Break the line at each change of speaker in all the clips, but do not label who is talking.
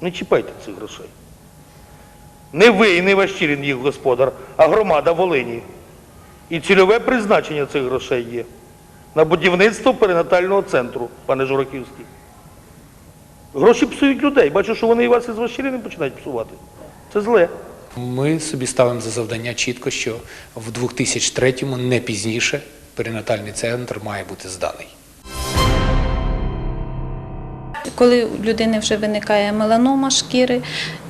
Не чіпайте цих грошей. Не ви і не Ващирін їх господар, а громада Волині. І цільове призначення цих грошей є на будівництво перинатального центру, пане Жураківський. Гроші псують людей. Бачу, що вони і вас із Ващиріним починають псувати. Це зле.
Ми собі ставимо за завдання чітко, що в 2003-му не пізніше перинатальний центр має бути зданий.
Коли у людини вже виникає меланома шкіри,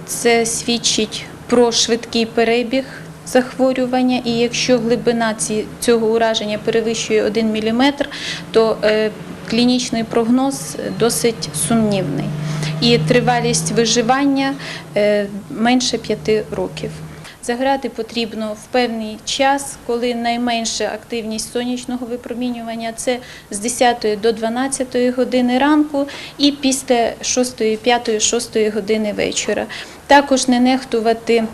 це свідчить про швидкий перебіг захворювання, і якщо глибина цього ураження перевищує 1 мм, то е, клінічний прогноз досить сумнівний. І тривалість виживання е, менше 5 років. Заграти потрібно в певний час, коли найменша активність сонячного випромінювання це з 10 до 12 години ранку і після 6, 5, 6 години вечора. Також не нехтувати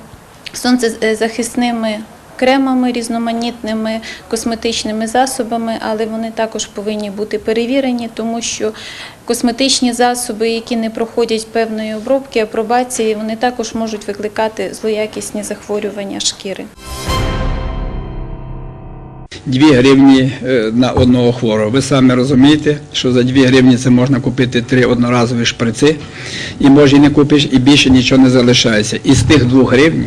сонцезахисними кремами, різноманітними косметичними засобами, але вони також повинні бути перевірені, тому що косметичні засоби, які не проходять певної обробки, апробації, вони також можуть викликати злоякісні захворювання шкіри.
2 гривні е, на одного хворого. Ви самі розумієте, що за 2 гривні це можна купити три одноразові шприци, і може і не купиш, і більше нічого не залишається. Із тих 2 гривень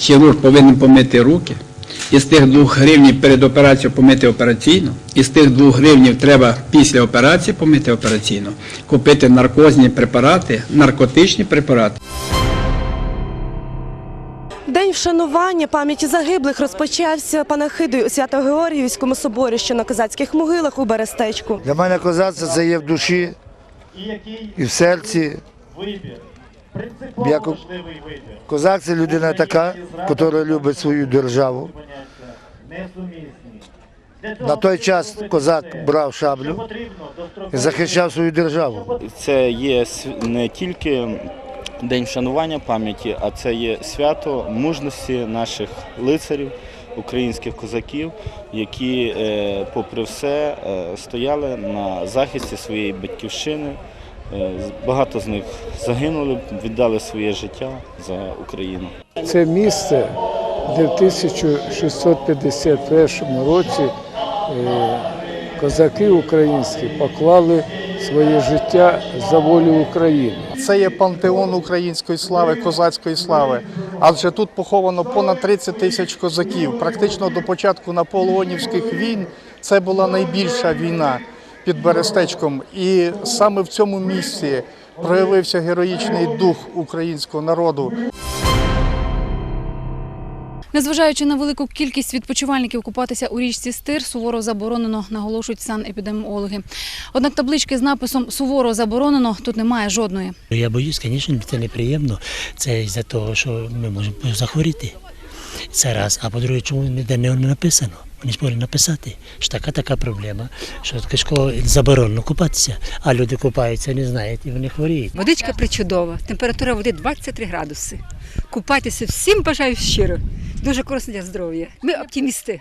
хірург повинен помити руки, із тих 2 гривень перед операцією помити операційну, із тих 2 гривень треба після операції помити операційну, купити наркозні препарати, наркотичні препарати.
День вшанування пам'яті загиблих розпочався панахидою у Свято-Георгіївському соборі, що на козацьких могилах у Берестечку.
Для мене козацтво це є в душі і в серці. Як козак це людина така, яка любить свою державу. На той час козак брав шаблю і захищав свою державу.
Це є не тільки день вшанування пам'яті, а це є свято мужності наших лицарів, українських козаків, які, е, попри все, е, стояли на захисті своєї батьківщини. Е, Багато з них загинули, віддали своє життя за Україну.
Це місце, де в 1651 році е, козаки українські поклали своє життя за волю України.
Це є пантеон української слави, козацької слави. Адже тут поховано понад 30 тисяч козаків. Практично до початку наполеонівських війн це була найбільша війна під Берестечком. І саме в цьому місці проявився героїчний дух українського народу.
Незважаючи на велику кількість відпочивальників купатися у річці Стир, суворо заборонено, наголошують санепідеміологи. Однак таблички з написом суворо заборонено тут немає жодної.
Я боюсь, звісно, це неприємно. Це із-за того, що ми можемо захворіти. Це раз. А по-друге, чому ніде не написано? Вони ж повинні написати, що така така проблема, що кишко заборонено купатися, а люди купаються, не знають, і вони хворіють.
Водичка причудова, температура води 23 градуси. Купайтеся всім бажаю щиро. Дуже корисно для здоров'я. Ми оптимісти.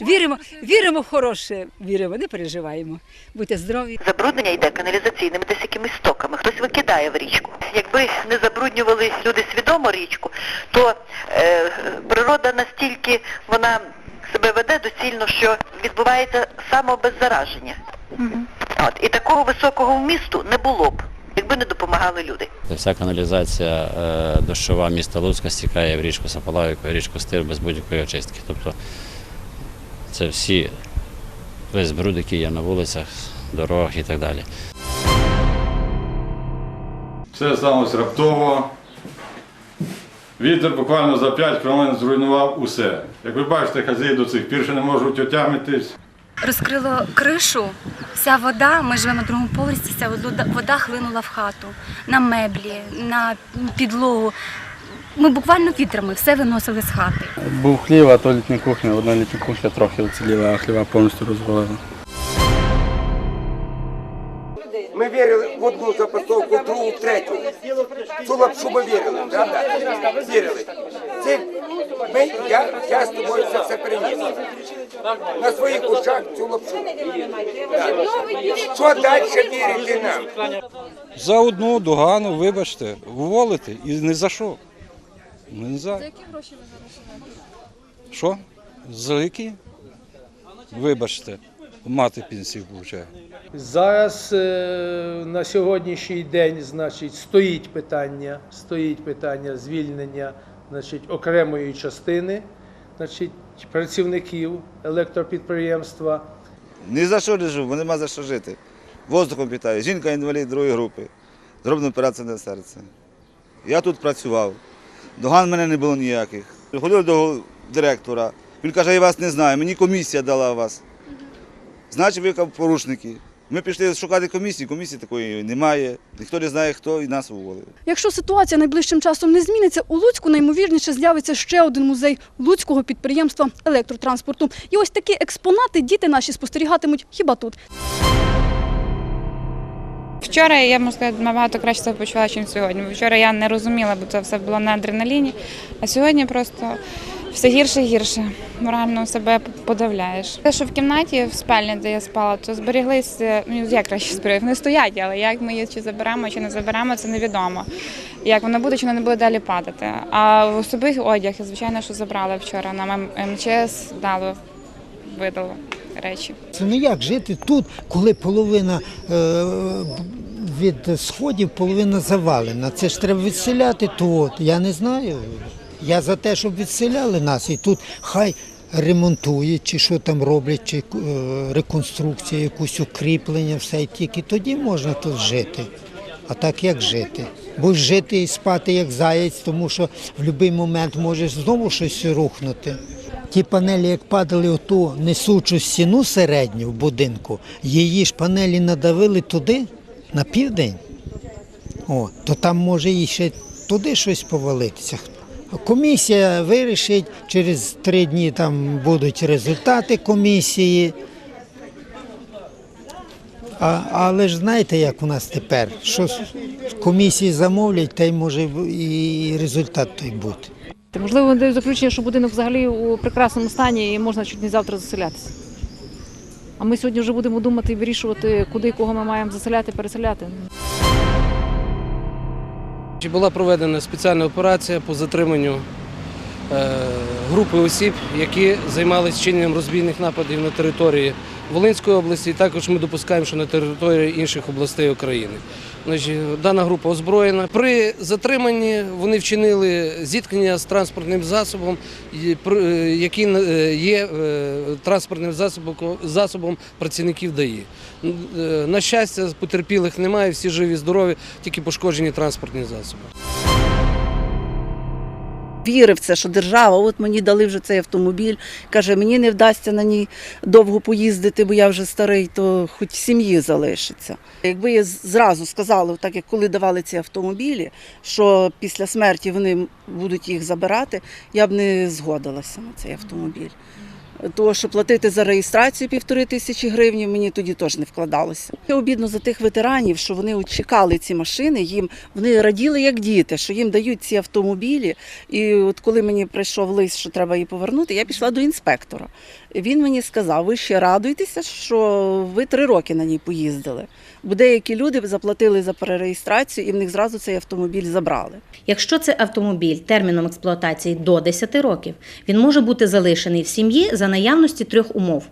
Віримо, віримо в хороше, віримо, не переживаємо. Будьте здорові.
Забруднення йде каналізаційними десь якимись стоками. Хтось викидає в річку. Якби не забруднювали люди свідомо річку, то е, природа настільки вона себе веде доцільно, що відбувається самообеззараження. От, і такого високого вмісту не було б, якби не допомагали люди.
Вся каналізація е, дощова міста Луцька стікає в річку Сапалавику, в річку Стир без будь-якої очистки. Тобто це всі весь бруд, який є на вулицях, дорогах і так далі.
Все сталося раптово. Вітер буквально за 5 хвилин зруйнував усе. Як ви бачите, хазяї до цих пір ще не можуть отямитись.
Розкрило кришу, вся вода, ми живемо на другому поверсі, вся вода, хлинула в хату, на меблі, на підлогу. Ми буквально вітрами все виносили з хати.
Був хлів, а то літня кухня, одна літня кухня трохи уціліла, а хліва повністю розвалила.
Ми вірили в одну забастовку, в другу, в третю. Цю лапшу ми вірили, правда? Вірили. Ці Ми, я, я з тобою це все приніс. На своїх очах цю лапшу. Що далі вірити нам?
За одну догану, вибачте, уволити і не за що. Не за.
За які гроші ви зараз?
Що? За які? Вибачте, мати пенсію получає.
Зараз е, на сьогоднішній день значить, стоїть питання, стоїть питання звільнення значить, окремої частини значить, працівників електропідприємства.
Ні за що не живу, бо нема за що жити. Воздухом питаю. Жінка інвалід другої групи. Зроблена операція на серце. Я тут працював. Доган в мене не було ніяких. Ходив до директора. Він каже, я вас не знаю, мені комісія дала вас. Значить, ви порушники. Ми пішли шукати комісії, комісії такої немає. Ніхто не знає, хто і нас уволив.
Якщо ситуація найближчим часом не зміниться, у Луцьку наймовірніше з'явиться ще один музей Луцького підприємства електротранспорту. І ось такі експонати діти наші спостерігатимуть хіба тут.
Вчора я можу сказати, набагато краще себе почувала, ніж сьогодні. Вчора я не розуміла, бо це все було на адреналіні. А сьогодні просто все гірше і гірше. Морально себе подавляєш. Те, що в кімнаті, в спальні, де я спала, то зберіглися, ну як краще зберегли, вони стоять, але як ми їх чи заберемо, чи не заберемо, це невідомо. Як воно буде, чи воно не буде далі падати. А в особистий одяг, звичайно, що забрали вчора. Нам МЧС дало, видало речі.
Це ну як жити тут, коли половина е, від сходів, половина завалена. Це ж треба відселяти тут. Я не знаю. Я за те, щоб відселяли нас. І тут хай ремонтують, чи що там роблять, чи е, реконструкція, якусь укріплення, все. І тільки тоді можна тут жити. А так як жити? Будеш жити і спати як заєць, тому що в будь-який момент можеш знову щось рухнути. Ті панелі, як падали оту несучу стіну середню в будинку, її ж панелі надавили туди, на південь. О, то там може і ще туди щось повалитися. Комісія вирішить, через три дні там будуть результати комісії. А, але ж знаєте, як у нас тепер? Що комісії замовлять, та й може і результат той бути.
Можливо, вони дають заключення, що будинок взагалі у прекрасному стані і можна чуть не завтра заселятися. А ми сьогодні вже будемо думати і вирішувати, куди і кого ми маємо заселяти, переселяти.
Була проведена спеціальна операція по затриманню е, групи осіб, які займалися чиненням розбійних нападів на території Волинської області. І також ми допускаємо, що на території інших областей України. Дана група озброєна. При затриманні вони вчинили зіткнення з транспортним засобом, е, який е, є транспортним засобом працівників ДАІ. Е, На щастя, потерпілих немає, всі живі, здорові, тільки пошкоджені транспортні засоби.
Вірив це, що держава, от мені дали вже цей автомобіль. Каже, мені не вдасться на ній довго поїздити, бо я вже старий, то хоч сім'ї залишиться. Якби я зразу сказала, так як коли давали ці автомобілі, що після смерті вони будуть їх забирати, я б не згодилася на цей автомобіль. Тому що платити за реєстрацію півтори тисячі гривень мені тоді теж не вкладалося. Я обідно за тих ветеранів, що вони чекали ці машини, їм вони раділи як діти, що їм дають ці автомобілі. І от коли мені прийшов лист, що треба її повернути, я пішла до інспектора. Він мені сказав: ви ще радуйтеся, що ви три роки на ній поїздили. Бо деякі люди заплатили за перереєстрацію і в них зразу цей автомобіль забрали.
Якщо це автомобіль терміном експлуатації до 10 років, він може бути залишений в сім'ї за наявності трьох умов.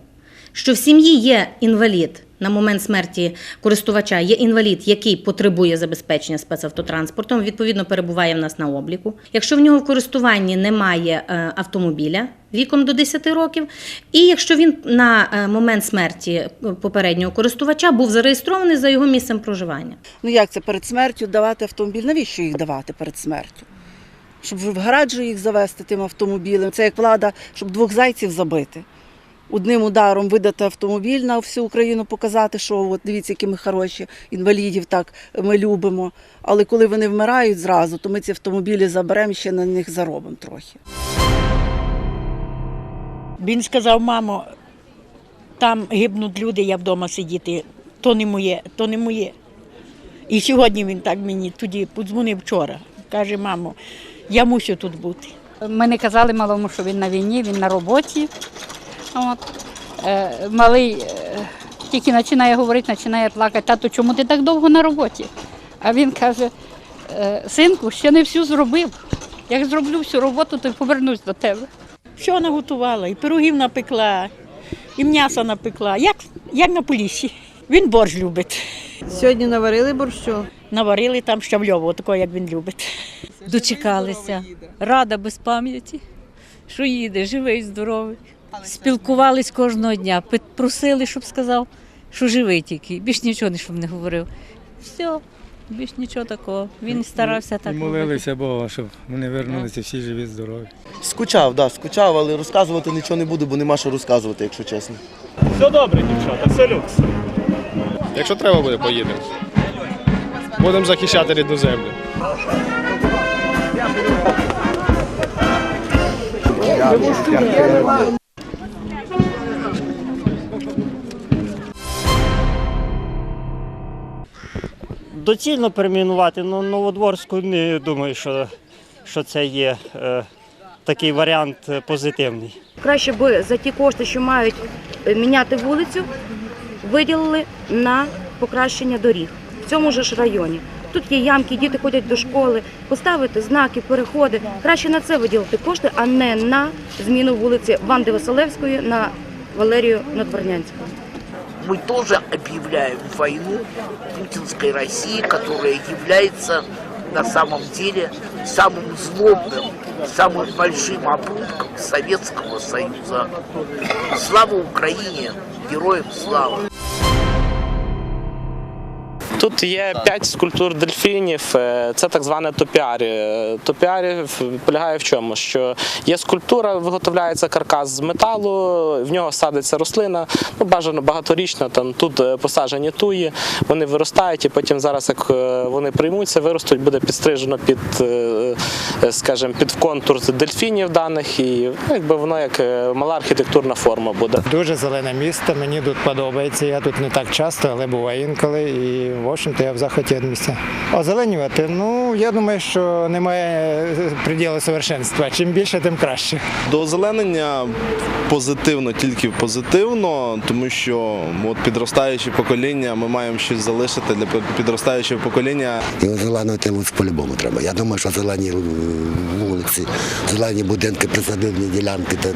Що в сім'ї є інвалід на момент смерті користувача, є інвалід, який потребує забезпечення спецавтотранспортом, відповідно перебуває в нас на обліку. Якщо в нього в користуванні немає е, автомобіля віком до 10 років, і якщо він на е, момент смерті е, попереднього користувача був зареєстрований за його місцем проживання.
Ну як це перед смертю давати автомобіль? Навіщо їх давати перед смертю? Щоб в гараджі їх завести тим автомобілем. Це як влада, щоб двох зайців забити. Одним ударом видати автомобіль на всю Україну, показати, що от дивіться, які ми хороші, інвалідів так ми любимо. Але коли вони вмирають зразу, то ми ці автомобілі заберемо ще на них заробимо трохи.
Він сказав, мамо, там гибнуть люди, я вдома сидіти. То не моє, то не моє. І сьогодні він так мені тоді подзвонив вчора. Каже, мамо, я мусю тут бути.
Ми не казали малому, що він на війні, він на роботі. От. Е, малий е, тільки починає говорити, починає плакати, тато, чому ти так довго на роботі? А він каже, «Е, синку, ще не всю зробив. Як зроблю всю роботу, то повернусь до тебе.
Що наготувала? І пирогів напекла, і м'яса напекла, як, як на полісі. Він борщ любить.
Сьогодні наварили борщу?
Наварили там щавльового, такого, як він любить.
Дочекалися. Рада без пам'яті, що їде, живий, здоровий. Спілкувались кожного дня, просили, щоб сказав, що живий тільки. Більш нічого, щоб не говорив. Все, більш нічого такого. Він старався так.
І молилися Бога, щоб вони вернулися всі живі, здорові.
Скучав, да, скучав, але розказувати нічого не буду, бо нема що розказувати, якщо чесно.
Все добре, дівчата, все люкс. Якщо треба буде, поїдемо. Будемо захищати рідну землю.
Доцільно перейменувати, але Новодворську не думаю, що, що це є е, такий варіант е, позитивний.
Краще би за ті кошти, що мають е, міняти вулицю, виділили на покращення доріг в цьому ж районі. Тут є ямки, діти ходять до школи, поставити знаки, переходи. Краще на це виділити кошти, а не на зміну вулиці Ванди Василевської на Валерію Надварнянського.
Мы тоже объявляем войну путинской России, которая является на самом деле самым злобным, самым большим обрубком Советского Союза. Слава Украине! Героям слава!
Тут є п'ять скульптур дельфінів. е, Це так зване топіарі. Е, Топіарі полягає в чому? Що є скульптура, виготовляється каркас з металу, в нього садиться рослина, ну бажано багаторічна. Там тут е, посаджені туї, вони виростають, і потім зараз, як вони приймуться, виростуть, буде підстрижено під, скажімо, під контур дельфінів даних, і ну, якби воно як мала архітектурна форма буде.
Дуже зелене місто, мені тут подобається. Я тут не так часто, але буває інколи. І общем-то я в захваті від місця. Озеленювати, ну я думаю, що немає приділу совершенства. Чим більше, тим краще.
До озеленення позитивно, тільки позитивно, тому що от підростаюче покоління, ми маємо щось залишити для підростаючого покоління.
І Луцьк по-любому треба. Я думаю, що зелені е, вулиці, зелені будинки, присадибні ділянки, це,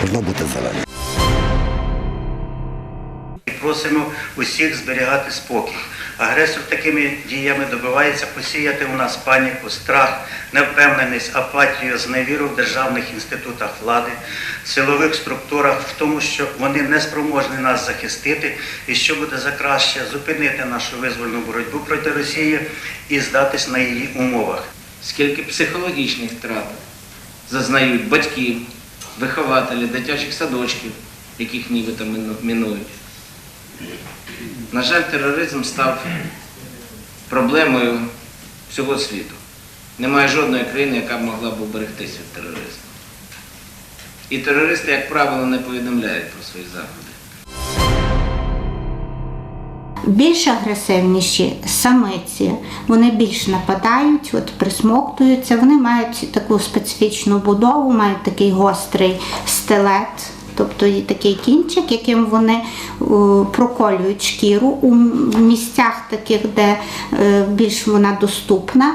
повинно бути зелене.
Просимо усіх зберігати спокій. Агресор такими діями добивається посіяти у нас паніку, страх, невпевненість, апатію, зневіру в державних інститутах влади, силових структурах, в тому, що вони не спроможні нас захистити, і що буде за краще зупинити нашу визвольну боротьбу проти Росії і здатись на її умовах.
скільки психологічних втрат зазнають батьки, вихователі дитячих садочків, яких нібито минують. На жаль, тероризм став проблемою всього світу. Немає жодної країни, яка б могла б уберегтися від тероризму. І терористи, як правило, не повідомляють про свої заходи.
Більш агресивніші самиці, вони більш нападають, от присмоктуються, вони мають таку специфічну будову, мають такий гострий стилет, тобто є такий кінчик, яким вони проколюють шкіру. У місцях таких, де е, більш вона доступна е,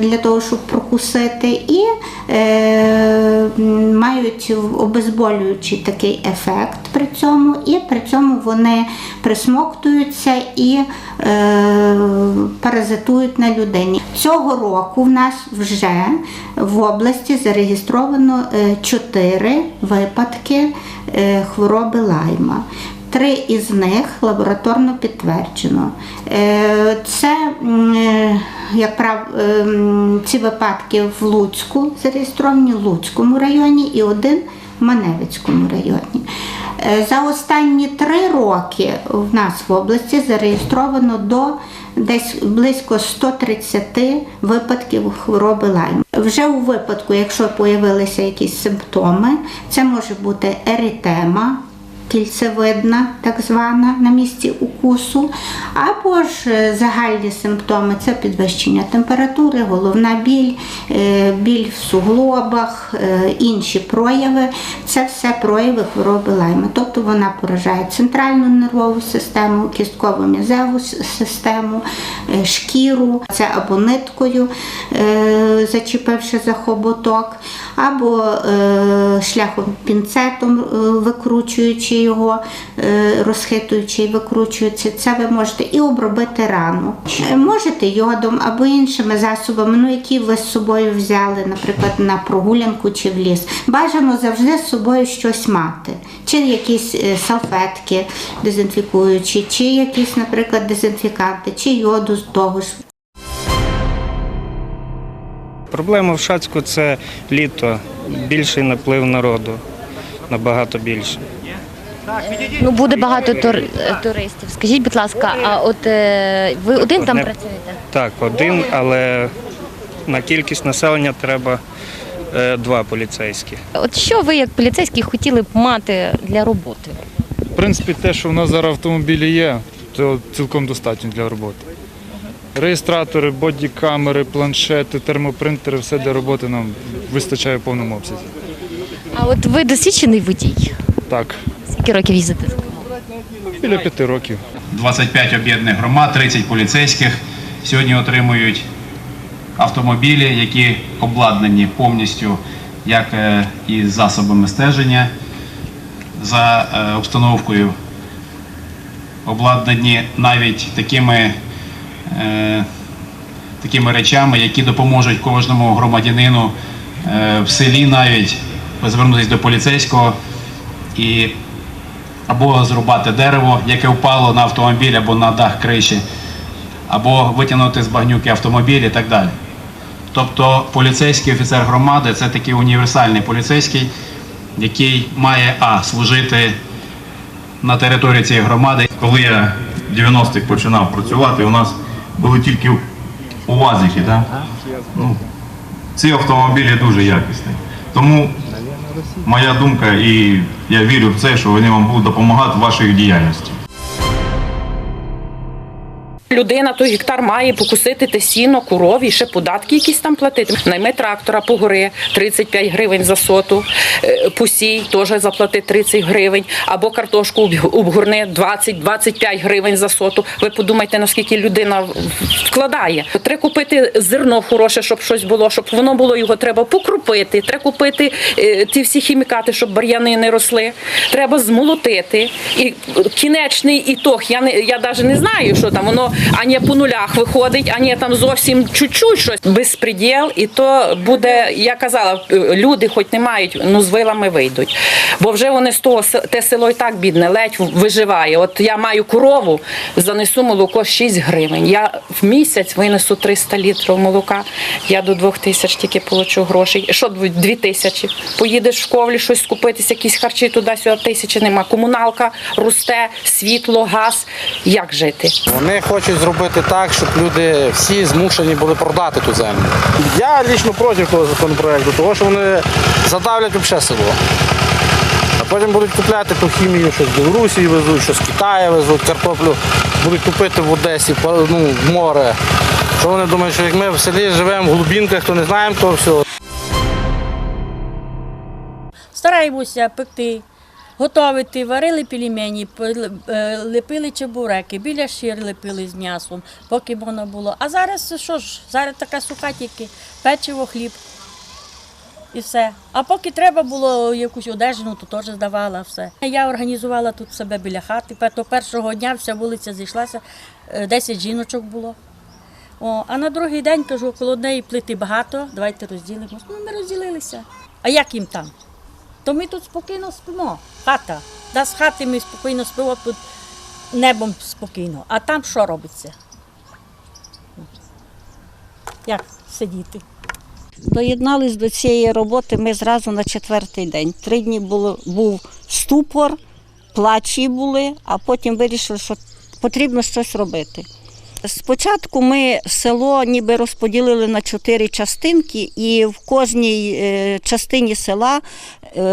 для того, щоб прокусити, і е, мають обезболюючий такий ефект при цьому, і при цьому вони присмоктуються і е, паразитують на людині. Цього року в нас вже в області зареєстровано 4 випадки е, хвороби лайма. Три із них лабораторно підтверджено. Е, Це, е, як прав, е, ці випадки в Луцьку зареєстровані в Луцькому районі і один в Маневицькому районі. За останні три роки в нас в області зареєстровано до десь близько 130 випадків хвороби лайм. Вже у випадку, якщо з'явилися якісь симптоми, це може бути еритема, кільцевидна, так звана, на місці укусу, або ж е, загальні симптоми це підвищення температури, головна біль, е, біль в суглобах, е, інші прояви. Це все прояви хвороби лайма. Тобто вона поражає центральну нервову систему, кістково-м'язеву систему, е, шкіру, це або ниткою, зачепивши за хоботок, або шляхом пінцетом, е, викручуючи його, е, розхитуючи і викручуючи. Це ви можете і обробити рану. Можете йодом або іншими засобами, ну які ви з собою взяли, наприклад, на прогулянку чи в ліс. Бажано завжди з собою щось мати, чи якісь е, салфетки дезінфікуючі, чи якісь, наприклад, дезінфіканти, чи йоду з того ж.
Проблема в Шацьку це літо, більший наплив народу, набагато більше.
Ну буде багато тур- е, туристів. Скажіть, будь ласка, а от е, ви один там працюєте?
Так, один, але на кількість населення треба е, два поліцейські.
От що ви як поліцейські хотіли б мати для роботи?
В принципі, те, що в нас зараз автомобілі є, то цілком достатньо для роботи. Реєстратори, бодікамери, планшети, термопринтери, все для роботи нам вистачає в повному обсязі.
А от ви досвідчений водій?
Так,
Скільки років їздите?
біля п'яти років.
25 об'єднаних громад, 30 поліцейських сьогодні отримують автомобілі, які обладнані повністю як е, і засобами стеження за е, обстановкою, обладнані навіть такими, е, такими речами, які допоможуть кожному громадянину е, в селі навіть звернутися до поліцейського і або зрубати дерево, яке впало на автомобіль або на дах криші, або витягнути з багнюки автомобіль і так далі. Тобто поліцейський офіцер громади це такий універсальний поліцейський, який має а служити на території цієї громади.
Коли я в 90-х починав працювати, у нас були тільки УАЗики. Да? Ну, ці автомобілі дуже якісні. Тому моя думка, і я вірю в це, що вони вам будуть допомагати в вашій діяльності.
Людина той гектар має покусити те сіно, корові, і ще податки якісь там платити. Найме трактора по гори 35 гривень за соту, е, посій теж заплати 30 гривень, або картошку обг- обгорни 20-25 гривень за соту. Ви подумайте, наскільки людина вкладає. Треба купити зерно хороше, щоб щось було, щоб воно було його треба покрупити. Треба купити е, ті всі хімікати, щоб бар'яни не росли. Треба змолотити. І кінечний ітог, я не я навіть не знаю, що там воно ані по нулях виходить, ані там зовсім чуть-чуть щось. Безпреділ, і то буде, я казала, люди хоч не мають, ну з вилами вийдуть. Бо вже вони з того те село і так бідне, ледь виживає. От я маю корову, занесу молоко 6 гривень. Я в місяць винесу 300 літрів молока. Я до 2 тисяч тільки получу грошей. Що 2 тисячі? Поїдеш в школі щось скупитися, якісь харчі туди-сюди, тисячі нема. Комуналка росте, світло, газ. Як жити?
Вони хочуть зробити так, щоб люди всі змушені були продати ту землю. Я лічно проти того законопроекту, тому що вони задавлять взагалі село. А потім будуть купляти ту хімію, що з Білорусі везуть, що з Китаю везуть, картоплю будуть купити в Одесі, ну, в море. Що вони думають, що як ми в селі живемо в глубинках, то не знаємо того всього.
Стараємося пекти, готувати, варили пельмені, е, лепили чебуреки, біля шир лепили з м'ясом, поки можна було. А зараз що ж, зараз така суха тільки печиво, хліб і все. А поки треба було якусь одежину, то теж здавала все. Я організувала тут себе біля хати. То першого дня вся вулиця зійшлася, е, 10 жіночок було. О, а на другий день кажу, коло однієї плити багато, давайте розділимося. Ну, ми розділилися. А як їм там? То ми тут спокійно спимо. Хата. Да, з хати ми спокійно спимо тут небом спокійно. А там що робиться? Як сидіти?
Доєднались до цієї роботи ми зразу на четвертий день. Три дні було, був ступор, плачі були, а потім вирішили, що потрібно щось робити. Спочатку ми село ніби розподілили на чотири частинки, і в кожній е, частині села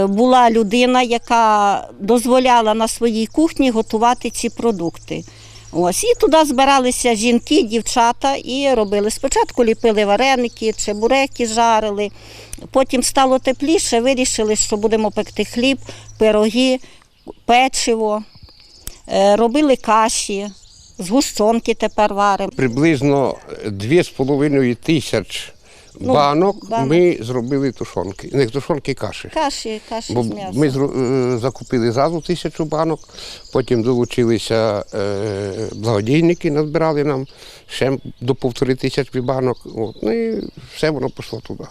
була людина, яка дозволяла на своїй кухні готувати ці продукти. Ось і туди збиралися жінки, дівчата і робили. Спочатку ліпили вареники, чебуреки жарили. Потім стало тепліше, вирішили, що будемо пекти хліб, пироги, печиво, Е, робили каші, згущенки тепер варимо.
Приблизно 2,5 тисяч
Ну,
банок
банок.
ми зробили тушонки. Не тушонки каші.
Каші, каші
Бо
з м'ясом.
ми зру- е, закупили зразу тисячу банок, потім долучилися е, благодійники, назбирали нам ще до півтори тисячі банок. От, ну і все воно пішло туди.